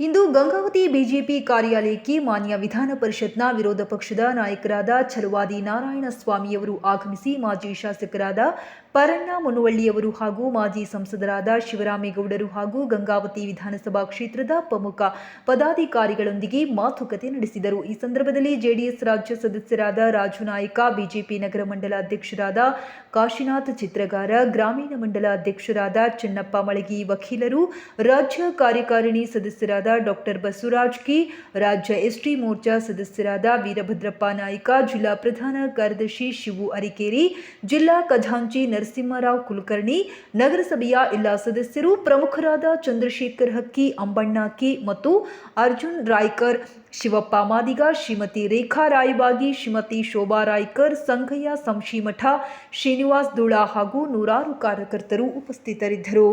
BJP ಕಾರ್ಯಾಲಯಕ್ಕೆ ಮಾನ್ಯ ವಿಧಾನ ಪರಿಷತ್ನ ವಿರೋಧ ಪಕ್ಷದ ನಾಯಕರಾದ ಛಲವಾದಿ ನಾರಾಯಣಸ್ವಾಮಿಯವರು ಆಗಮಿಸಿ ಮಾಜಿ ಶಾಸಕರಾದ ಪರಣ್ಣ ಮುನುವಳ್ಳಿಯವರು ಹಾಗೂ ಮಾಜಿ ಸಂಸದರಾದ ಶಿವರಾಮೇಗೌಡರು ಹಾಗೂ ಗಂಗಾವತಿ ವಿಧಾನಸಭಾ ಕ್ಷೇತ್ರದ ಪ್ರಮುಖ ಪದಾಧಿಕಾರಿಗಳೊಂದಿಗೆ ಮಾತುಕತೆ ನಡೆಸಿದರು. ಈ ಸಂದರ್ಭದಲ್ಲಿ ಜೆಡಿಎಸ್ ರಾಜ್ಯ ಸದಸ್ಯರಾದ ರಾಜು ನಾಯಕ, ಬಿಜೆಪಿ ನಗರ ಮಂಡಲ ಅಧ್ಯಕ್ಷರಾದ ಕಾಶಿನಾಥ್ ಚಿತ್ರಗಾರ, ಗ್ರಾಮೀಣ ಮಂಡಲ ಅಧ್ಯಕ್ಷರಾದ ಚೆನ್ನಪ್ಪ ಮಳಗಿ, ವಕೀಲರು, ರಾಜ್ಯ ಕಾರ್ಯಕಾರಿಣಿ ಸದಸ್ಯರಾದ ಡಾಕ್ಟರ್ ಬಸವರಾಜ್ ಕಿ, ರಾಜ್ಯ ಎಸ್ಟಿ ಮೋರ್ಚಾ ಸದಸ್ಯರಾದ ವೀರಭದ್ರಪ್ಪ ನಾಯ್ಕ, ಜಿಲ್ಲಾ ಪ್ರಧಾನ ಕಾರ್ಯದರ್ಶಿ ಶಿವು ಅರಿಕೇರಿ, ಜಿಲ್ಲಾ ಖಜಾಂಚಿ ನರಸಿಂಹರಾವ್ ಕುಲಕರ್ಣಿ, ನಗರಸಭೆಯ ಎಲ್ಲ ಸದಸ್ಯರು, ಪ್ರಮುಖರಾದ ಚಂದ್ರಶೇಖರ್ ಹಕ್ಕಿ, ಅಂಬಣ್ಣ ಕಿ ಮತ್ತು ಅರ್ಜುನ್ ರಾಯ್ಕರ್, ಶಿವಪ್ಪ ಮಾದಿಗ, ಶ್ರೀಮತಿ ರೇಖಾ ರಾಯಬಾಗಿ, ಶ್ರೀಮತಿ ಶೋಭಾ ರಾಯ್ಕರ್ ಸಂಘಯ್ಯ ಸಂಶಿಮಠ, ಶ್ರೀನಿವಾಸ್ ದುಳಾ ಹಾಗೂ ನೂರಾರು ಕಾರ್ಯಕರ್ತರು ಉಪಸ್ಥಿತರಿದ್ದರು.